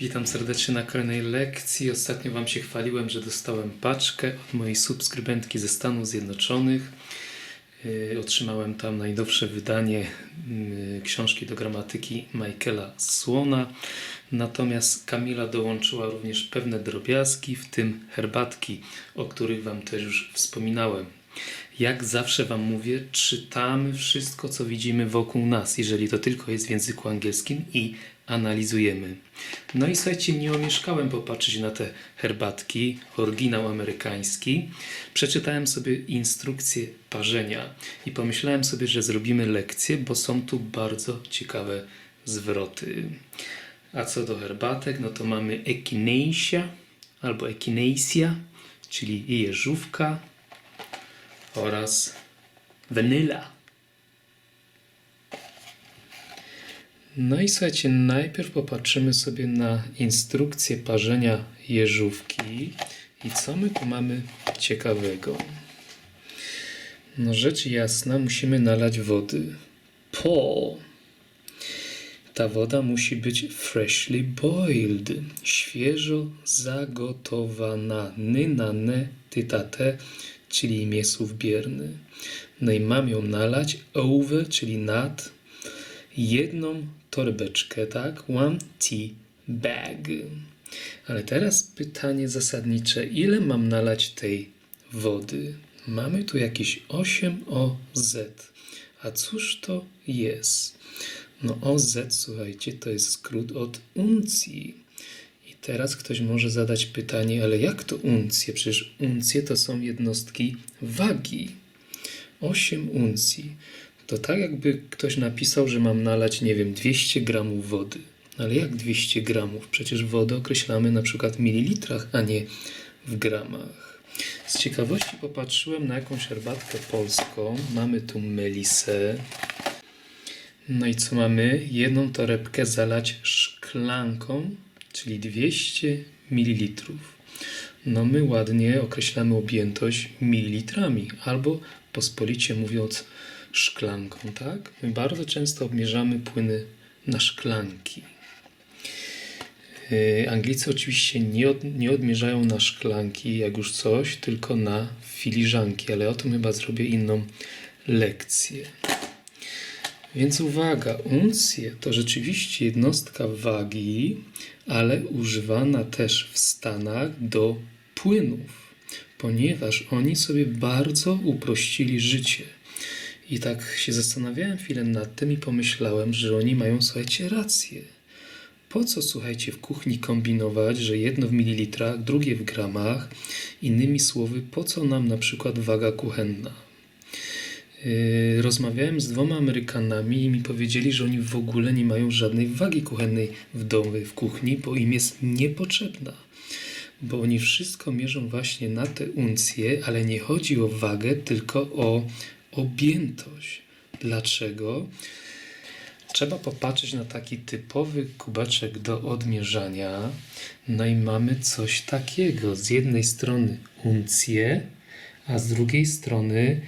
Witam serdecznie na kolejnej lekcji. Ostatnio Wam się chwaliłem, że dostałem paczkę od mojej subskrybentki ze Stanów Zjednoczonych. Yy, Otrzymałem tam najnowsze wydanie yy, książki do gramatyki Michaela Słona. Natomiast Kamila dołączyła również pewne drobiazgi, w tym herbatki, o których Wam też już wspominałem. Jak zawsze Wam mówię, czytamy wszystko, co widzimy wokół nas, jeżeli to tylko jest w języku angielskim i analizujemy. No i słuchajcie, nie omieszkałem popatrzeć na te herbatki, oryginał amerykański. Przeczytałem sobie instrukcję parzenia i pomyślałem sobie, że zrobimy lekcję, bo są tu bardzo ciekawe zwroty. A co do herbatek, no to mamy echinacea albo echinacea, czyli jeżówka oraz vanilla. No i słuchajcie, najpierw popatrzymy sobie na instrukcję parzenia jeżówki i co my tu mamy ciekawego. No rzecz jasna, musimy nalać wody. Po. Ta woda musi być freshly boiled, świeżo zagotowana. Ny na ne, ty ta te, czyli imię słów bierny. No i mam ją nalać over, czyli nad jedną torebeczkę, tak? One tea bag. Ale teraz pytanie zasadnicze. Ile mam nalać tej wody? Mamy tu jakieś 8OZ. A cóż to jest? No OZ, słuchajcie, to jest skrót od uncji. I teraz ktoś może zadać pytanie, ale jak to uncje? Przecież uncje to są jednostki wagi. 8 uncji. To tak jakby ktoś napisał, że mam nalać, nie wiem, 200 gramów wody. Ale jak 200 gramów? Przecież wodę określamy na przykład w mililitrach, a nie w gramach. Z ciekawości popatrzyłem na jakąś herbatkę polską. Mamy tu melisę. No i co mamy? Jedną torebkę zalać szklanką, czyli 200 ml. No my ładnie określamy objętość mililitrami, albo pospolicie mówiąc szklanką, tak? My bardzo często obmierzamy płyny na szklanki. Yy, Anglicy oczywiście nie, od, nie odmierzają na szklanki, jak już coś, tylko na filiżanki, ale o tym chyba zrobię inną lekcję. Więc uwaga, uncje to rzeczywiście jednostka wagi, ale używana też w Stanach do płynów, ponieważ oni sobie bardzo uprościli życie. I tak się zastanawiałem chwilę nad tym i pomyślałem, że oni mają, słuchajcie, rację. Po co, słuchajcie, w kuchni kombinować, że jedno w mililitrach, drugie w gramach? Innymi słowy, po co nam na przykład waga kuchenna? Yy, rozmawiałem z dwoma Amerykanami i mi powiedzieli, że oni w ogóle nie mają żadnej wagi kuchennej w domu, w kuchni, bo im jest niepotrzebna. Bo oni wszystko mierzą właśnie na te uncje, ale nie chodzi o wagę, tylko o objętość. Dlaczego? Trzeba popatrzeć na taki typowy kubeczek do odmierzania. No i mamy coś takiego. Z jednej strony uncje, a z drugiej strony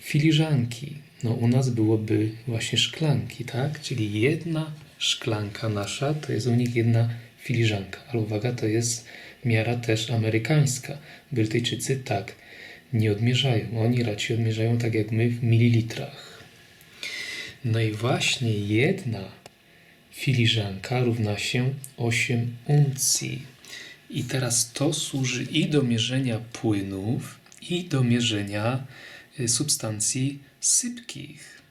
filiżanki. No u nas byłoby właśnie szklanki, tak? Czyli jedna szklanka nasza to jest u nich jedna filiżanka. Ale uwaga, to jest miara też amerykańska. Brytyjczycy tak nie odmierzają. Oni raczej odmierzają tak jak my w mililitrach. No i właśnie jedna filiżanka równa się 8 uncji. I teraz to służy i do mierzenia płynów, i do mierzenia y, substancji sypkich.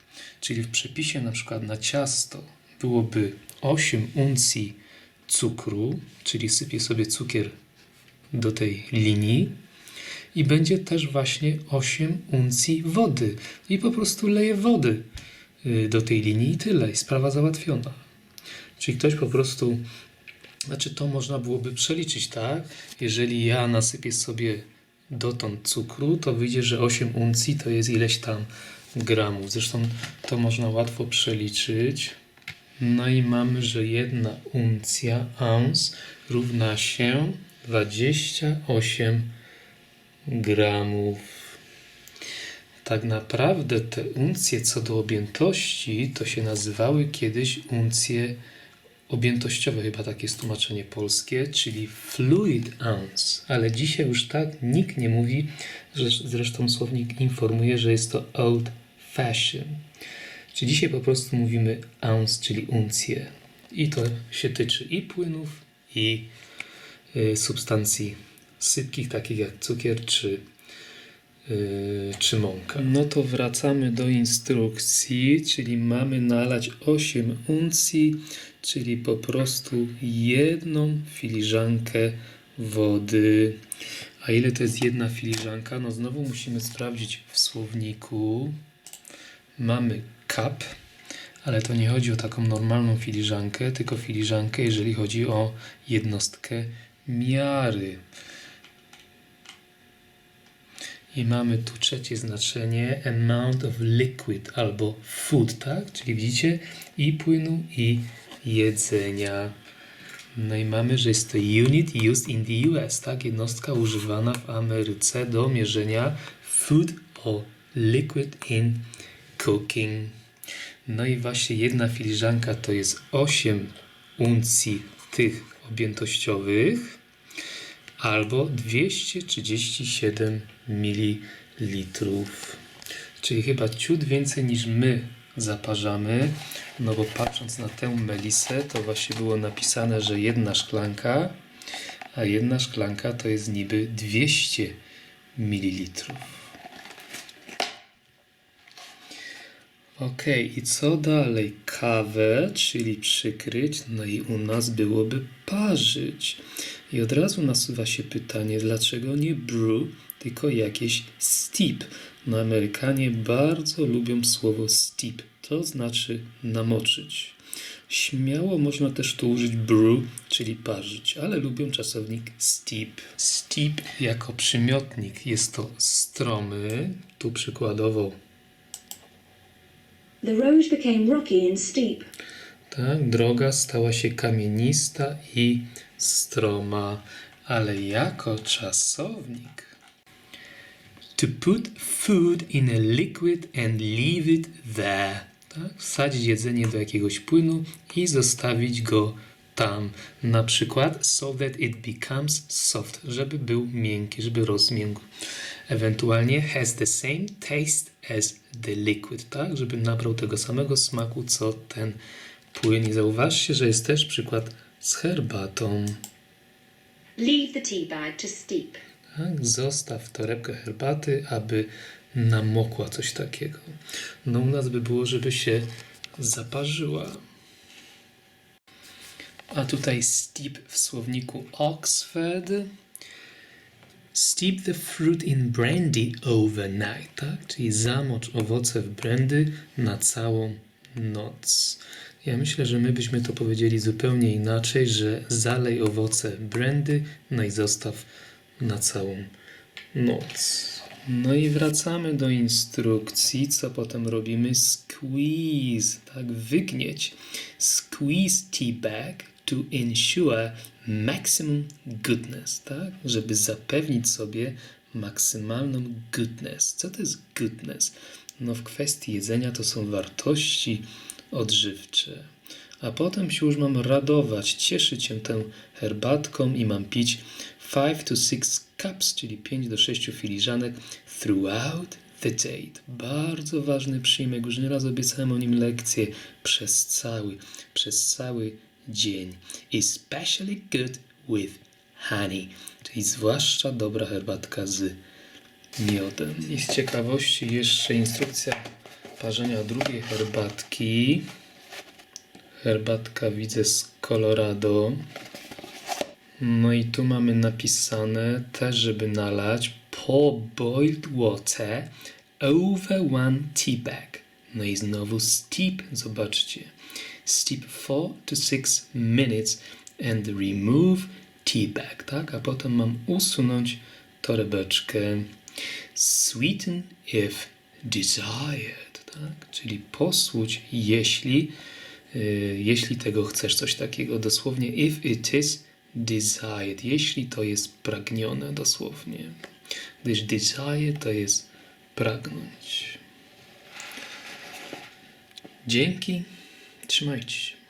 Czyli w przepisie na przykład na ciasto byłoby 8 uncji cukru, czyli sypię sobie cukier do tej linii i będzie też właśnie 8 uncji wody. I po prostu leję wody y, do tej linii i tyle, i sprawa załatwiona. Czyli ktoś po prostu, znaczy to można byłoby przeliczyć, tak? Jeżeli ja nasypię sobie dotąd cukru, to wyjdzie, że 8 uncji to jest ileś tam gramów. Zresztą to można łatwo przeliczyć. No i mamy, że jedna uncja, ounce, równa się 28 gramów. Tak naprawdę te uncje co do objętości to się nazywały kiedyś uncje objętościowe, chyba takie jest tłumaczenie polskie, czyli fluid ounce. Ale dzisiaj już tak nikt nie mówi, zresztą słownik informuje, że jest to old fashion. Czy dzisiaj po prostu mówimy ounce, czyli uncję. I to się tyczy i płynów, i y, substancji sypkich, takich jak cukier czy, y, czy mąka. No to wracamy do instrukcji, czyli mamy nalać 8 uncji, czyli po prostu jedną filiżankę wody. A ile to jest jedna filiżanka? No znowu musimy sprawdzić w słowniku. Mamy cup, ale to nie chodzi o taką normalną filiżankę, tylko filiżankę, jeżeli chodzi o jednostkę miary. I mamy tu trzecie znaczenie amount of liquid albo food, tak? Czyli widzicie i płynu i jedzenia. No i mamy, że jest to unit used in the US, tak? Jednostka używana w Ameryce do mierzenia food or liquid in cooking. No i właśnie jedna filiżanka to jest 8 uncji tych objętościowych albo 237 ml. Czyli chyba ciut więcej niż my zaparzamy, no bo patrząc na tę melisę, to właśnie było napisane, że jedna szklanka, a jedna szklanka to jest niby 200 ml. Okej, i co dalej? Kawę, czyli przykryć, no i u nas byłoby parzyć. I od razu nasuwa się pytanie, dlaczego nie brew, tylko jakieś steep? No Amerykanie bardzo lubią słowo steep, to znaczy namoczyć. Śmiało można też tu użyć brew, czyli parzyć, ale lubią czasownik steep. Steep jako przymiotnik jest to stromy, tu przykładowo The road became rocky and steep. Tak, droga stała się kamienista i stroma, ale jako czasownik. To put food in a liquid and leave it there. Tak? Wsadzić jedzenie do jakiegoś płynu i zostawić go tam. Na przykład so that it becomes soft, żeby był miękki, żeby rozmiękł. Ewentualnie has the same taste as the liquid, tak? Żeby nabrał tego samego smaku, co ten płyn. I zauważcie, że jest też przykład z herbatą. Leave the tea bag to steep. Tak? Zostaw torebkę herbaty, aby namokła coś takiego. No u nas by było, żeby się zaparzyła. A tutaj steep w słowniku Oxford. Steep the fruit in brandy overnight, tak? Czyli zamocz owoce w brandy na całą noc. Ja myślę, że my byśmy to powiedzieli zupełnie inaczej, że zalej owoce brandy, no i zostaw na całą noc. No i wracamy do instrukcji, co potem robimy? Squeeze, tak, wygnieć. Squeeze tea bag to ensure maximum goodness, tak, żeby zapewnić sobie maksymalną goodness. Co to jest goodness? No w kwestii jedzenia to są wartości odżywcze. A potem się już mam radować, cieszyć się tą herbatką i mam pić 5 to 6 cups, czyli 5 do 6 filiżanek throughout the day. Bardzo ważny przyjmek, już nieraz obiecałem o nim lekcję. Przez cały, przez cały dzień. Especially good with honey, czyli zwłaszcza dobra herbatka z miodem. I z ciekawości jeszcze instrukcja parzenia drugiej herbatki. Herbatka widzę z Colorado. No i tu mamy napisane też, żeby nalać pour boiled water over one tea bag. No i znowu steep, zobaczcie. Steep 4 to 6 minutes and remove tea bag, tak? A potem mam usunąć torebeczkę. Sweeten if desired, tak? Czyli posłuć, jeśli, y, jeśli tego chcesz, coś takiego. Dosłownie if it is desired, jeśli to jest pragnione dosłownie. Gdyż desire to jest pragnąć. Dzięki, trzymajcie się.